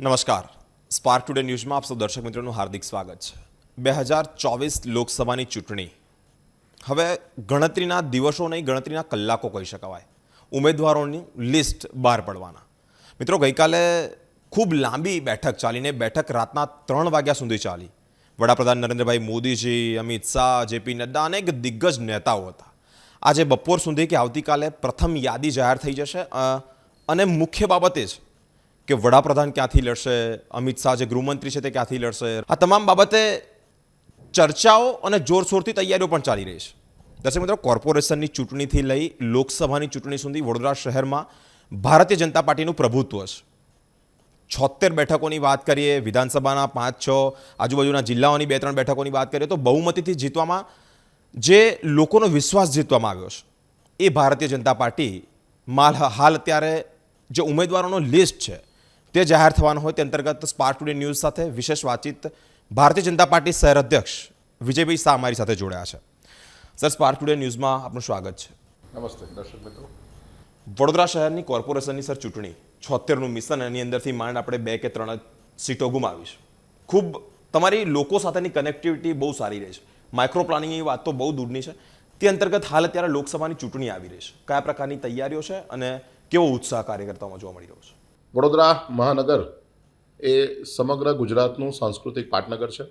નમસ્કાર. Spark today ન્યૂઝમાં આપ સૌ દર્શક મિત્રોનું હાર્દિક સ્વાગત છે. બે હજાર ચોવીસ લોકસભાની ચૂંટણી. હવે ગણતરીના દિવસો નહીં, ગણતરીના કલાકો કહી શકાય ઉમેદવારોની લિસ્ટ બહાર પડવાના. મિત્રો, ગઈકાલે ખૂબ લાંબી બેઠક ચાલીને બેઠક રાતના ત્રણ વાગ્યા સુધી ચાલી. વડાપ્રધાન નરેન્દ્રભાઈ મોદીજી, અમિત શાહ, જેપી નડ્ડા અનેક દિગ્ગજ નેતાઓ હતા. આજે બપોર સુધી કે આવતીકાલે પ્રથમ યાદી જાહેર થઈ જશે અને મુખ્ય બાબત એ છે કે વડાપ્રધાન ક્યાંથી લડશે, અમિત શાહ જે ગૃહમંત્રી છે તે ક્યાંથી લડશે? આ તમામ બાબતે ચર્ચાઓ અને જોરશોરથી તૈયારીઓ પણ ચાલી રહી છે. દર્શક મિત્રો, કોર્પોરેશનની ચૂંટણીથી લઈ લોકસભાની ચૂંટણી સુધી વડોદરા શહેરમાં ભારતીય જનતા પાર્ટીનું પ્રભુત્વ છે. છોતેર બેઠકોની વાત કરીએ, વિધાનસભાના પાંચ, છ, આજુબાજુના જિલ્લાઓની બે, ત્રણ બેઠકોની વાત કરીએ, તો બહુમતીથી જીતવામાં જે લોકોનો વિશ્વાસ જીતવામાં આવ્યો છે, એ ભારતીય જનતા પાર્ટી માલ, હાલ અત્યારે જે ઉમેદવારોનો લિસ્ટ છે તે જાહેર થવાનો હોય તે અંતર્ગત સ્પાર્ક ટુડે ન્યૂઝ સાથે વિશેષ વાતચીત ભારતીય જનતા પાર્ટી શહેર અધ્યક્ષ વિજયભાઈ શાહ અમારી સાથે જોડાયા છે. સર સ્પાર્ક ટુડે ન્યૂઝમાં આપનું સ્વાગત છે. નમસ્તે દર્શક મિત્રો. વડોદરા શહેરની કોર્પોરેશનની સર ચૂંટણી છોતેરનું મિશન એની અંદરથી માંડ આપણે બે કે ત્રણ સીટો ગુમાવી છે ખૂબ તમારી લોકો સાથેની કનેક્ટિવિટી બહુ સારી રહે છે. માઇક્રો પ્લાનિંગની વાત તો બહુ દૂરની છે. તે અંતર્ગત હાલ અત્યારે લોકસભાની ચૂંટણી આવી રહી છે. કયા પ્રકારની તૈયારીઓ છે અને કેવો ઉત્સાહ કાર્યકર્તાઓમાં જોવા મળી રહ્યો છે? વડોદરા મહાનગર એ સમગ્ર ગુજરાતનું સાંસ્કૃતિક પાટનગર છે.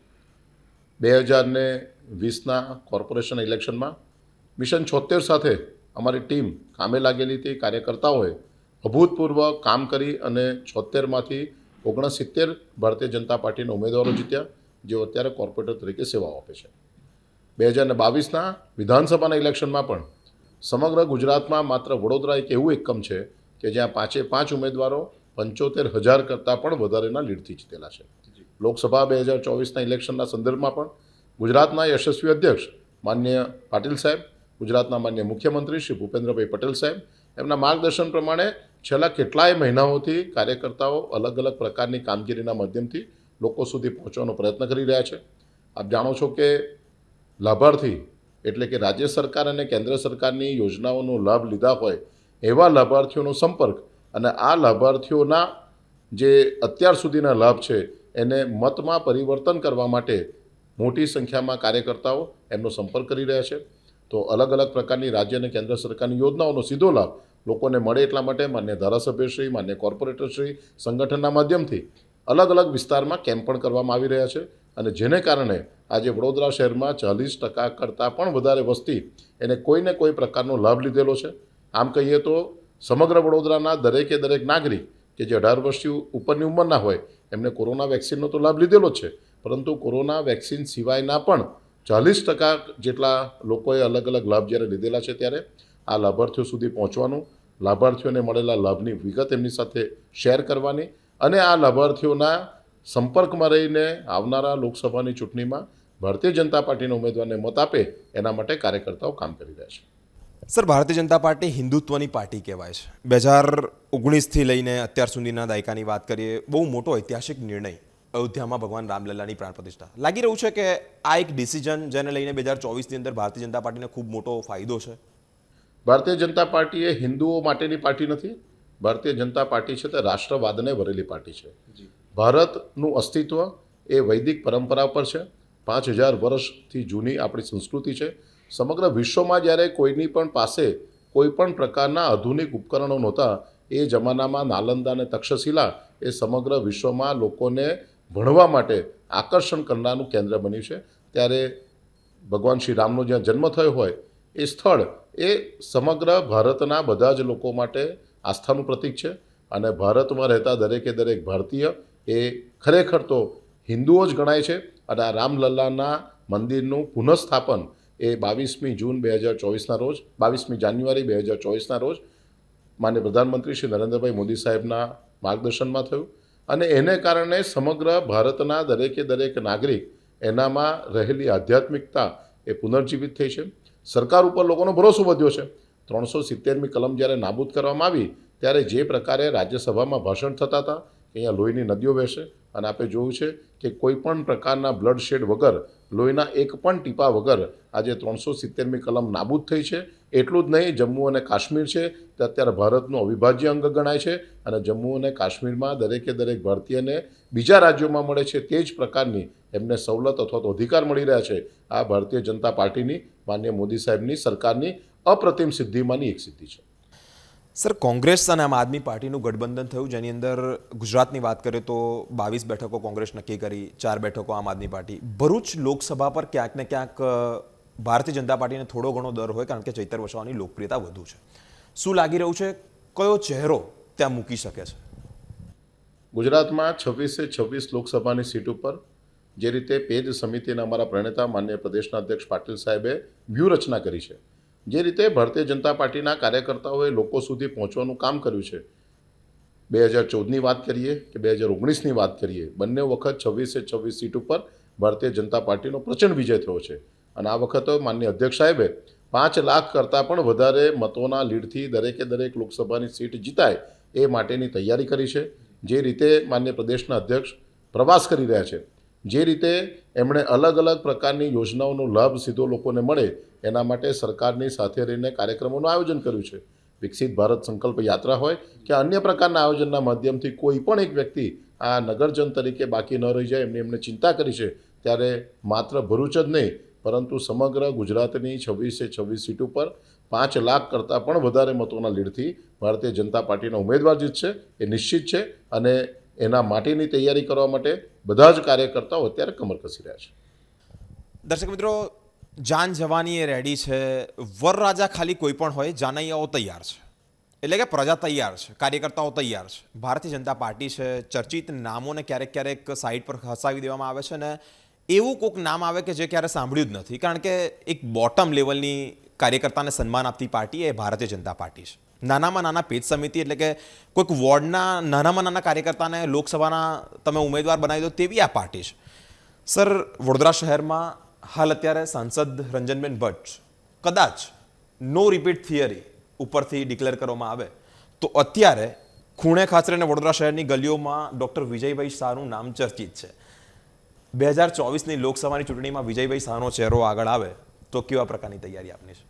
બે હજારને વીસના કોર્પોરેશન ઇલેક્શનમાં મિશન છોતેર સાથે અમારી ટીમ કામે લાગેલી હતી. કાર્યકર્તાઓએ અભૂતપૂર્વ કામ કરી અને છોતેરમાંથી ઓગણસિત્તેર ભારતીય જનતા પાર્ટીના ઉમેદવારો જીત્યા, જેઓ અત્યારે કોર્પોરેટર તરીકે સેવાઓ આપે છે. બે હજારને બાવીસના વિધાનસભાના ઇલેક્શનમાં પણ સમગ્ર ગુજરાતમાં માત્ર વડોદરા એક એવું એકમ છે કે જ્યાં પાંચે પાંચ ઉમેદવારો પંચોતેર હજાર કરતાં પણ વધારેના લીડથી જીતેલા છે. લોકસભા બે હજાર ચોવીસના ઇલેક્શનના સંદર્ભમાં પણ ગુજરાતના યશસ્વી અધ્યક્ષ માન્ય પાટીલ સાહેબ ગુજરાતના માન્ય મુખ્યમંત્રી શ્રી ભૂપેન્દ્રભાઈ પટેલ સાહેબ એમના માર્ગદર્શન પ્રમાણે છેલ્લા કેટલાય મહિનાઓથી કાર્યકર્તાઓ અલગ અલગ પ્રકારની કામગીરીના માધ્યમથી લોકો સુધી પહોંચવાનો પ્રયત્ન કરી રહ્યા છે. આપ જાણો છો કે લાભાર્થી એટલે કે રાજ્ય સરકાર અને કેન્દ્ર સરકારની યોજનાઓનો લાભ લીધા હોય એવા લાભાર્થીઓનો સંપર્ક અને આ લાભાર્થીઓના જે અત્યાર સુધીના લાભ છે, એને મતમાં પરિવર્તન કરવા માટે મોટી સંખ્યામાં કાર્યકર્તાઓ એમનો સંપર્ક કરી રહ્યા છે. તો અલગ અલગ પ્રકારની રાજ્ય અને કેન્દ્ર સરકારની યોજનાઓનો સીધો લાભ લોકોને મળે એટલા માટે માન્ય ધારાસભ્યશ્રી માન્ય કોર્પોરેટરશ્રી સંગઠનના માધ્યમથી અલગ અલગ વિસ્તારમાં કેમ્પ પણ કરવામાં આવી રહ્યા છે. અને જેને કારણે આજે વડોદરા શહેરમાં ચાલીસ ટકા કરતાં પણ વધારે વસ્તી એને કોઈને કોઈ પ્રકારનો લાભ લીધેલો છે. આમ કહીએ તો સમગ્ર વડોદરાના દરેકે દરેક નાગરિક કે જે અઢાર વર્ષથી ઉપરની ઉંમરના હોય, એમને કોરોના વેક્સિનનો તો લાભ લીધેલો છે. પરંતુ કોરોના વેક્સિન સિવાયના પણ ચાલીસ ટકા જેટલા લોકોએ અલગ અલગ લાભ જ્યારે લીધેલા છે ત્યારે, આ લાભાર્થીઓ સુધી પહોંચવાનું, લાભાર્થીઓને મળેલા લાભની વિગત એમની સાથે શેર કરવાની અને આ લાભાર્થીઓના સંપર્કમાં રહીને આવનારા લોકસભાની ચૂંટણીમાં ભારતીય જનતા પાર્ટીના ઉમેદવારને મત આપે એના માટે કાર્યકર્તાઓ કામ કરી રહ્યા છે. Sir Bharatiya Janata party હિન્દુત્વની party કહેવાય છે. બે હજાર ઓગણીસથી લઈને અત્યાર સુધીના દાયકાની વાત કરીએ બહુ મોટો ઐતિહાસિક નિર્ણય અયોધ્યામાં ભગવાન રામલલ્લાની પ્રાણ પ્રતિષ્ઠા. લાગી રહ્યું છે કે આ એક ડિસિઝન જેને લઈને બે હજાર ચોવીસની અંદર ભારતીય જનતા પાર્ટીને ખૂબ મોટો ફાયદો છે? ભારતીય જનતા પાર્ટી એ હિન્દુઓ માટેની પાર્ટી નથી ભારતીય જનતા પાર્ટી છે તે રાષ્ટ્રવાદને ભરેલી પાર્ટી છે. ભારતનું અસ્તિત્વ એ વૈદિક પરંપરા પર છે. પાંચ હજાર વર્ષથી જૂની આપણી સંસ્કૃતિ છે. સમગ્ર વિશ્વમાં જ્યારે કોઈની પણ પાસે કોઈ પણ પ્રકારના આધુનિક ઉપકરણો નહોતા, એ જમાનામાં નાલંદા અને તક્ષશિલા એ સમગ્ર વિશ્વમાં લોકોને ભણવા માટે આકર્ષણ કરનારનું કેન્દ્ર બન્યું છે. ત્યારે ભગવાન શ્રી રામનો જ્યાં જન્મ થયો હોય, એ સ્થળ એ સમગ્ર ભારતના બધા જ લોકો માટે આસ્થાનું પ્રતીક છે. અને ભારતમાં રહેતા દરેકે દરેક ભારતીય એ ખરેખર તો હિન્દુઓ જ ગણાય છે. અને આ રામલલ્લાના મંદિરનું પુનઃસ્થાપન એ બાવીસમી જૂન બે હજાર ચોવીસના રોજ, બાવીસમી જાન્યુઆરી બે હજાર ચોવીસના રોજ માન્ય પ્રધાનમંત્રી શ્રી નરેન્દ્રભાઈ મોદી સાહેબના માર્ગદર્શનમાં થયું અને એને કારણે સમગ્ર ભારતના દરેકે દરેક નાગરિક એનામાં રહેલી આધ્યાત્મિકતા એ પુનર્જીવિત થઈ છે. સરકાર ઉપર લોકોનો ભરોસો વધ્યો છે. ત્રણસો સિત્તેરમી કલમ જ્યારે નાબૂદ કરવામાં આવી, ત્યારે જે પ્રકારે રાજ્યસભામાં ભાષણ થતા હતા અહીંયા લોહીની નદીઓ વહેશે અને આપણે જોયું છે કે કોઈ પણ પ્રકારના બ્લડ શેડ વગર લોહીના એક પણ ટીપા વગર આજે ત્રણસો સિત્તેરમી કલમ નાબૂદ થઈ છે. એટલું જ નહીં, જમ્મુ અને કાશ્મીર છે. તે અત્યારે ભારતનું અવિભાજ્ય અંગ ગણાય છે અને જમ્મુ અને કાશ્મીરમાં દરેકે દરેક ભારતીયને બીજા રાજ્યોમાં મળે છે. તે જ પ્રકારની એમને સવલત અથવા તો અધિકાર મળી રહ્યા છે આ ભારતીય જનતા પાર્ટીની, માન્ય મોદી સાહેબની સરકારની અપ્રતિમ સિદ્ધિમાંની એક સિદ્ધિ છે. સર, કોંગ્રેસ અને આમ આદમી પાર્ટીનું ગઠબંધન થયું, જેની અંદર ગુજરાતની વાત કરીએ તો બાવીસ બેઠકો કોંગ્રેસ નક્કી કરી, ચાર બેઠકો આમ આદમી પાર્ટી. ભરૂચ લોકસભા પર ક્યાંક ને ક્યાંક ભારતીય જનતા પાર્ટીને થોડો ઘણો દર હોય, કારણ કે ચૈતર વસાવાની લોકપ્રિયતા વધુ છે. શું લાગી રહ્યું છે? કયો ચહેરો ત્યાં મૂકી શકે છે? ગુજરાતમાં છવ્વીસે છવ્વીસ લોકસભાની સીટ ઉપર જે રીતે પેજ સમિતિના અમારા પ્રણેતા માન્ય પ્રદેશના અધ્યક્ષ પાટીલ સાહેબે વ્યૂહરચના કરી છે. જે રીતે ભારતીય જનતા પાર્ટીના કાર્યકર્તાઓએ લોકો સુધી પહોંચવાનું કામ કર્યું છે. બે હજાર ચૌદની વાત કરીએ કે બે હજાર ઓગણીસની વાત કરીએ, બંને વખત છવ્વીસે છવ્વીસ સીટ ઉપર ભારતીય જનતા પાર્ટીનો પ્રચંડ વિજય થયો છે. અને આ વખતે માન્ય અધ્યક્ષ સાહેબે પાંચ લાખ કરતાં પણ વધારે મતોના લીડથી દરેકે દરેક લોકસભાની સીટ જીતાય એ માટેની તૈયારી કરી છે. જે રીતે માન્ય પ્રદેશના અધ્યક્ષ પ્રવાસ કરી રહ્યા છે. જે રીતે એમણે અલગ અલગ પ્રકારની યોજનાઓનો લાભ સીધો લોકોને મળે એના માટે સરકારની સાથે રહીને કાર્યક્રમોનું આયોજન કર્યું છે. વિકસિત ભારત સંકલ્પ યાત્રા હોય કે અન્ય પ્રકારના આયોજનના માધ્યમથી કોઈ પણ એક વ્યક્તિ આ નગરજન તરીકે બાકી ન રહી જાય એમની એમને ચિંતા કરી છે, ત્યારે માત્ર ભરૂચ જ નહીં, પરંતુ સમગ્ર ગુજરાતની છવ્વીસે છવ્વીસ સીટ ઉપર પાંચ લાખ કરતાં પણ વધારે મતોના લીડથી ભારતીય જનતા પાર્ટીના ઉમેદવાર જીતશે એ નિશ્ચિત છે અને એના માટેની તૈયારી કરવા માટે બધા જ કાર્યકર્તાઓ અત્યારે કમર કસી રહ્યા છે. દર્શક મિત્રો જાન જવાની એ રેડી છે વરરાજા ખાલી કોઈ પણ હોય, જાનૈયાઓ તૈયાર છે. એટલે કે પ્રજા તૈયાર છે, કાર્યકર્તાઓ તૈયાર છે. ભારતીય જનતા પાર્ટી છે, ચર્ચિત નામોને ક્યારેક ક્યારેક સાઈડ પર ખસાવી દેવામાં આવે છે ને એવું કોઈક નામ આવે કે જે ક્યારે સાંભળ્યું જ નથી. કારણ કે એક બોટમ લેવલની કાર્યકર્તાને સન્માન આપતી પાર્ટી એ ભારતીય જનતા પાર્ટી છે. નાનામાં નાના પેજ સમિતિ એટલે કે કોઈક વોર્ડના, નાનામાં નાના કાર્યકર્તાને લોકસભાના તમે ઉમેદવાર બનાવી દો તેવી આ પાર્ટી છે. સર, વડોદરા શહેરમાં હાલ અત્યારે સાંસદ રંજનબેન ભટ્ટ કદાચ નો રિપીટ થિયરી ઉપરથી ડિક્લેર કરવામાં આવે. તો અત્યારે ખૂણે ખાસ અને વડોદરા શહેરની ગલીઓમાં ડૉક્ટર વિજયભાઈ શાહનું નામ ચર્ચિત છે. બે હજાર ચોવીસની લોકસભાની ચૂંટણીમાં વિજયભાઈ શાહનો ચહેરો આગળ આવે તો કેવા પ્રકારની તૈયારી આપની છે?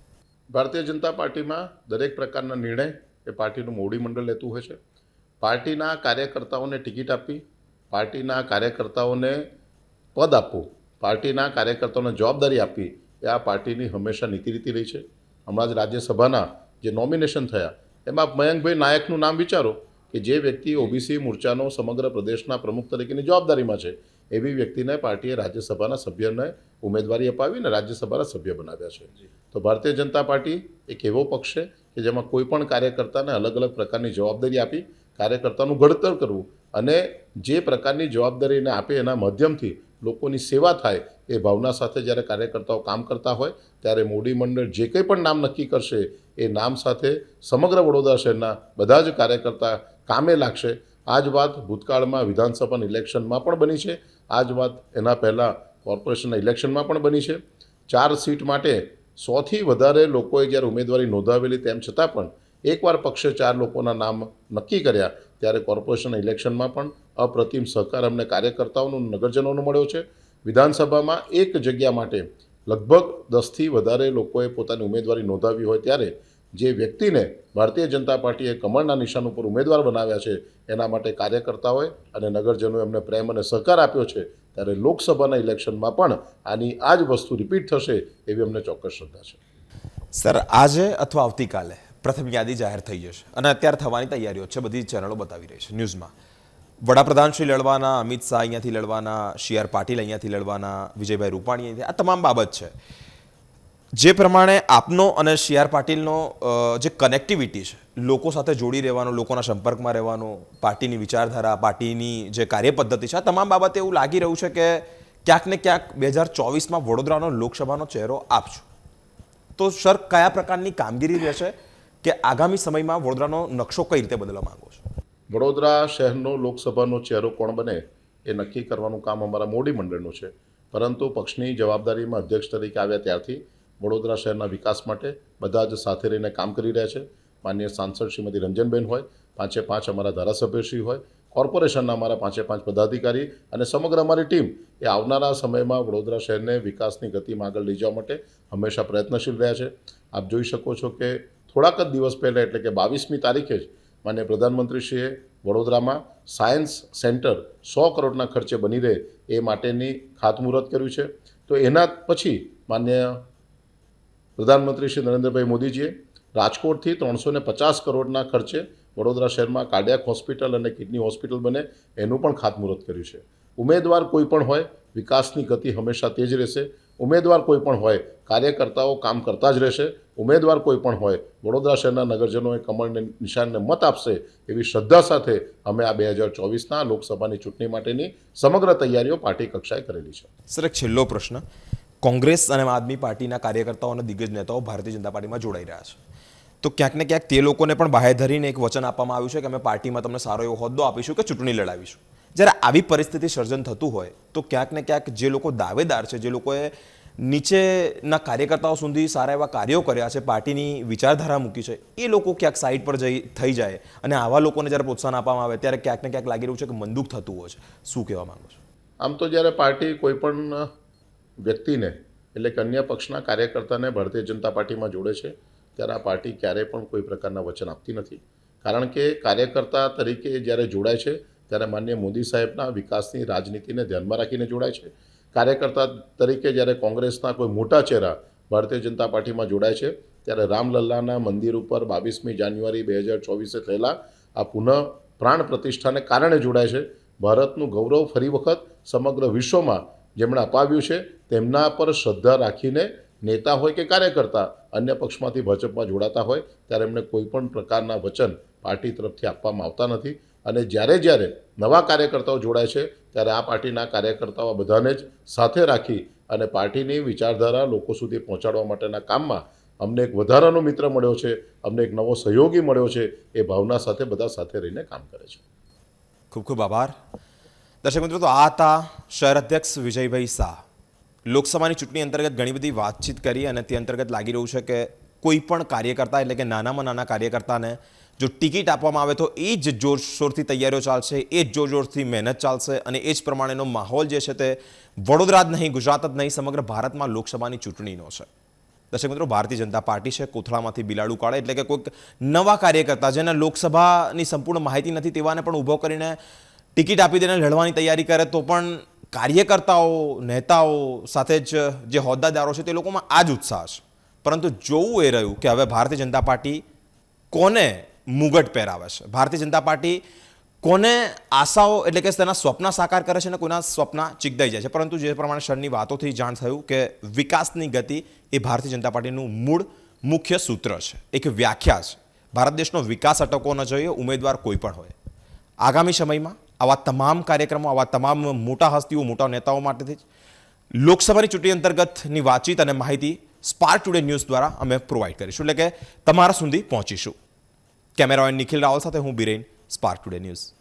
ભારતીય જનતા પાર્ટીમાં દરેક પ્રકારના નિર્ણય એ પાર્ટીનું મોવડી મંડળ લેતું હોય છે. પાર્ટીના કાર્યકર્તાઓને ટિકિટ આપી, પાર્ટીના કાર્યકર્તાઓને પદ આપવું પાર્ટીના કાર્યકર્તાઓને જવાબદારી આપી એ આ પાર્ટીની હંમેશા નીતિ રીતિ રહી છે. હમણાં જ રાજ્યસભાના જે નોમિનેશન થયા, એમાં મયંકભાઈ નાયકનું નામ વિચારો કે જે વ્યક્તિ ઓબીસી મોરચાનો સમગ્ર પ્રદેશના પ્રમુખ તરીકેની જવાબદારીમાં છે, એવી વ્યક્તિને પાર્ટીએ રાજ્યસભાના સભ્યને ઉમેદવારી અપાવીને રાજ્યસભાના સભ્ય બનાવ્યા છે. તો ભારતીય જનતા પાર્ટી એક એવો પક્ષ છે કે જેમાં કોઈ પણ કાર્યકર્તાને અલગ અલગ પ્રકારની જવાબદારી આપી, કાર્યકર્તાનું ઘડતર કરવું અને જે પ્રકારની જવાબદારીને આપે એના માધ્યમથી લોકોની સેવા થાય એ ભાવના સાથે જ્યારે કાર્યકર્તાઓ કામ કરતા હોય, ત્યારે મોડી મંડળ જે કંઈ પણ નામ નક્કી કરશે, એ નામ સાથે સમગ્ર વડોદરા શહેરના બધા જ કાર્યકર્તા કામે લાગશે. આ જ વાત ભૂતકાળમાં વિધાનસભાના ઇલેક્શનમાં પણ બની છે. આ જ વાત એના પહેલાં કોર્પોરેશનના ઇલેક્શનમાં પણ બની છે. ચાર સીટ માટે સોથી વધારે લોકોએ જ્યારે ઉમેદવારી નોંધાવેલી તેમ છતાં પણ એકવાર પક્ષે ચાર લોકોના નામ નક્કી કર્યા, ત્યારે કોર્પોરેશનના ઇલેક્શનમાં પણ અપ્રતિમ સહકાર અમને કાર્યકર્તાઓનો, નગરજનોનો મળ્યો છે. વિધાનસભામાં એક જગ્યા માટે લગભગ દસથી વધારે લોકોએ પોતાની ઉમેદવારી નોંધાવી હોય ત્યારે જે વ્યક્તિને ભારતીય જનતા પાર્ટીએ કમળના નિશાન ઉપર ઉમેદવાર બનાવ્યા છે, એના માટે કાર્યકર્તાઓએ અને નગરજનોએ એમને પ્રેમ અને સહકાર આપ્યો છે, ત્યારે લોકસભાના ઇલેક્શનમાં પણ આની આ જ વસ્તુ રિપીટ થશે એવી અમને ચોક્કસ શ્રદ્ધા છે. સર, આજે અથવા આવતીકાલે પ્રથમ યાદી જાહેર થઈ જશે અને અત્યારે થવાની તૈયારીઓ છે, બધી ચેનલો બતાવી રહી છે, ન્યૂઝમાં. વડાપ્રધાન શ્રી લડવાના, અમિત શાહ અહીંયાથી લડવાના સી આર પાટીલ અહીંયાથી લડવાના, વિજયભાઈ રૂપાણી અહીંયાથી, આ તમામ બાબત છે. જે પ્રમાણે આપનો અને સી આર પાટીલનો જે કનેક્ટિવિટી છે, લોકો સાથે જોડી રહેવાનો, લોકોના સંપર્કમાં રહેવાનો, પાર્ટીની વિચારધારા, પાર્ટીની જે કાર્યપદ્ધતિ છે, આ તમામ બાબતે એવું લાગી રહ્યું છે કે ક્યાંક ને ક્યાંક બે હજાર ચોવીસમાં વડોદરાનો લોકસભાનો ચહેરો આપશો. તો સર, કયા પ્રકારની કામગીરી રહેશે કે આગામી સમયમાં વડોદરાનો નકશો કઈ રીતે બદલવા માંગો છો? વડોદરા શહેરનો લોકસભાનો ચહેરો કોણ બને એ નક્કી કરવાનું કામ અમારા મોડી મંડળનું છે. પરંતુ પક્ષની જવાબદારીમાં અધ્યક્ષ તરીકે આવ્યા ત્યારથી વડોદરા શહેરના વિકાસ માટે બધા જ સાથે રહીને કામ કરી રહ્યા છે. માન્ય સાંસદ શ્રીમતી રંજનબેન હોય, પાંચે પાંચ અમારા ધારાસભ્યશ્રી હોય, કોર્પોરેશનના અમારા પાંચે પાંચ પદાધિકારી અને સમગ્ર અમારી ટીમ એ આવનારા સમયમાં વડોદરા શહેરને વિકાસની ગતિમાં આગળ લઈ જવા માટે હંમેશા પ્રયત્નશીલ રહ્યા છે. આપ જોઈ શકો છો કે થોડાક જ દિવસ પહેલાં એટલે કે બાવીસમી તારીખે જ માન્ય પ્રધાનમંત્રીશ્રીએ વડોદરામાં સાયન્સ સેન્ટર સો કરોડના ખર્ચે બની રહે એ માટેની ખાતમુહૂર્ત કર્યું છે. તો એના પછી માન્ય પ્રધાનમંત્રી શ્રી નરેન્દ્રભાઈ મોદીજીએ રાજકોટથી ત્રણસો ને પચાસ કરોડના ખર્ચે વડોદરા શહેરમાં કાર્ડિયાક હોસ્પિટલ અને કિડની હોસ્પિટલ બને એનું પણ ખાતમુહૂર્ત કર્યું છે. ઉમેદવાર કોઈ પણ હોય, વિકાસની ગતિ હંમેશા તેજ રહેશે. ઉમેદવાર કોઈ પણ હોય, કાર્યકર્તાઓ કામ કરતા જ રહેશે. ઉમેદવાર કોઈ પણ હોય, વડોદરા શહેરના નગરજનોએ કમળને, નિશાનને મત આપશે એવી શ્રદ્ધા સાથે અમે આ બે હજાર ચોવીસના લોકસભાની ચૂંટણી માટેની સમગ્ર તૈયારીઓ પાર્ટી કક્ષાએ કરેલી છે. સર, એક છેલ્લો પ્રશ્ન. કોંગ્રેસ અને આમ આદમી પાર્ટીના કાર્યકર્તાઓ અને દિગ્ગજ નેતાઓ ભારતીય જનતા પાર્ટીમાં જોડાઈ રહ્યા છે. તો ક્યાંક ને ક્યાંક તે લોકોને પણ બાહ્ય ધરીને એક વચન આપવામાં આવ્યું છે કે અમે પાર્ટીમાં તમને સારો એવો હોદ્દો આપીશું કે ચૂંટણી લડાવીશું. જ્યારે આવી પરિસ્થિતિ સર્જન થતું હોય, તો ક્યાંક ને ક્યાંક જે લોકો દાવેદાર છે, જે લોકોએ નીચેના કાર્યકર્તાઓ સુધી સારા એવા કાર્યો કર્યા છે, પાર્ટીની વિચારધારા મૂકી છે, એ લોકો ક્યાંક સાઈડ પર જઈ, થઈ જાય અને આવા લોકોને જ્યારે પ્રોત્સાહન આપવામાં આવે ત્યારે ક્યાંક ને ક્યાંક લાગી રહ્યું છે કે મંદુક થતું હોય છે. શું કહેવા માંગુ છો? આમ તો જ્યારે પાર્ટી કોઈ પણ વ્યક્તિને એટલે કે અન્ય પક્ષના કાર્યકર્તાને ભારતીય જનતા પાર્ટીમાં જોડે છે, ત્યારે આ પાર્ટી ક્યારેય પણ કોઈ પ્રકારના વચન આપતી નથી. કારણ કે કાર્યકર્તા તરીકે જ્યારે જોડાય છે, ત્યારે માન્ય મોદી સાહેબના વિકાસની રાજનીતિને ધ્યાનમાં રાખીને જોડાય છે. કાર્યકર્તા તરીકે જ્યારે કોંગ્રેસના કોઈ મોટા ચહેરા ભારતીય જનતા પાર્ટીમાં જોડાય છે, ત્યારે રામલલ્લાના મંદિર ઉપર બાવીસમી જાન્યુઆરી બે હજાર ચોવીસે થયેલા આ પુનઃ પ્રાણ પ્રતિષ્ઠાને કારણે જોડાય છે. ભારતનું ગૌરવ ફરી વખત સમગ્ર વિશ્વમાં જેમણે અપાવ્યું છે, તેમના પર શ્રદ્ધા રાખીને નેતા હોય કે કાર્યકર્તા અન્ય પક્ષમાંથી ભાજપમાં જોડાતા હોય, ત્યારે એમને કોઈ પણ પ્રકારના વચન પાર્ટી તરફથી આપવામાં આવતા નથી. અને જ્યારે જ્યારે નવા કાર્યકર્તાઓ જોડાય છે, ત્યારે આ પાર્ટીના કાર્યકર્તાઓ બધાને જ સાથે રાખી અને પાર્ટીની વિચારધારા લોકો સુધી પહોંચાડવા માટેના કામમાં અમને એક વધારાનો મિત્ર મળ્યો છે, અમને એક નવો સહયોગી મળ્યો છે, એ ભાવના સાથે બધા સાથે રહીને કામ કરે છે. ખૂબ ખૂબ આભાર. દર્શક મિત્રો, તો આ હતા શહેર અધ્યક્ષ વિજયભાઈ શાહ. લોકસભાની ચૂંટણી અંતર્ગત ઘણી બધી વાતચીત કરી અને તે અંતર્ગત લાગી રહ્યું છે કે કોઈ પણ કાર્યકર્તા, એટલે કે નાનામાં નાના કાર્યકર્તાને જો ટિકિટ આપવામાં આવે તો એ જ જોરશોરથી તૈયારીઓ ચાલશે, એ જ જોરશોરથી મહેનત ચાલશે અને એ જ પ્રમાણેનો માહોલ જે છે તે વડોદરા જ નહીં, ગુજરાત જ નહીં, સમગ્ર ભારતમાં લોકસભાની ચૂંટણીનો છે. દર્શક મિત્રો, ભારતીય જનતા પાર્ટી છે, કોથળામાંથી બિલાડું કાઢે, એટલે કે કોઈક નવા કાર્યકર્તા જેને લોકસભાની સંપૂર્ણ માહિતી નથી તેવાને પણ ઊભો કરીને ટિકિટ આપી દઈને લડવાની તૈયારી કરે, તો પણ કાર્યકર્તાઓ, નેતાઓ સાથે જ જે હોદ્દાદારો છે તે લોકોમાં આ જ ઉત્સાહ છે. પરંતુ જોવું એ રહ્યું કે હવે ભારતીય જનતા પાર્ટી કોને મુગટ પહેરાવે છે? ભારતીય જનતા પાર્ટી કોને આશાઓ એટલે કે તેના સ્વપ્ન સાકાર કરે છે અને કોઈના સ્વપ્ન ચીકદાઈ જાય છે? પરંતુ જે પ્રમાણે શરની વાતોથી જાણ થયું કે વિકાસની ગતિ એ ભારતીય જનતા પાર્ટીનું મૂળ મુખ્ય સૂત્ર છે, એક વ્યાખ્યા છે. ભારત દેશનો વિકાસ અટકવો ન જોઈએ, ઉમેદવાર કોઈ પણ હોય. આગામી સમયમાં આવા તમામ કાર્યક્રમો, આવા તમામ મોટા હસ્તીઓ, મોટા નેતાઓ માટેથી જ લોકસભાની ચૂંટણી અંતર્ગતની વાતચીત અને માહિતી સ્પાર્ક ટુડે ન્યૂઝ દ્વારા અમે પ્રોવાઈડ કરીશું. એટલે કે તમારા સુધી પહોંચીશું. કેમેરામેન નિખિલ રાવલ સાથે હું બિરેન સ્પાર્ક ટુડે ન્યૂઝ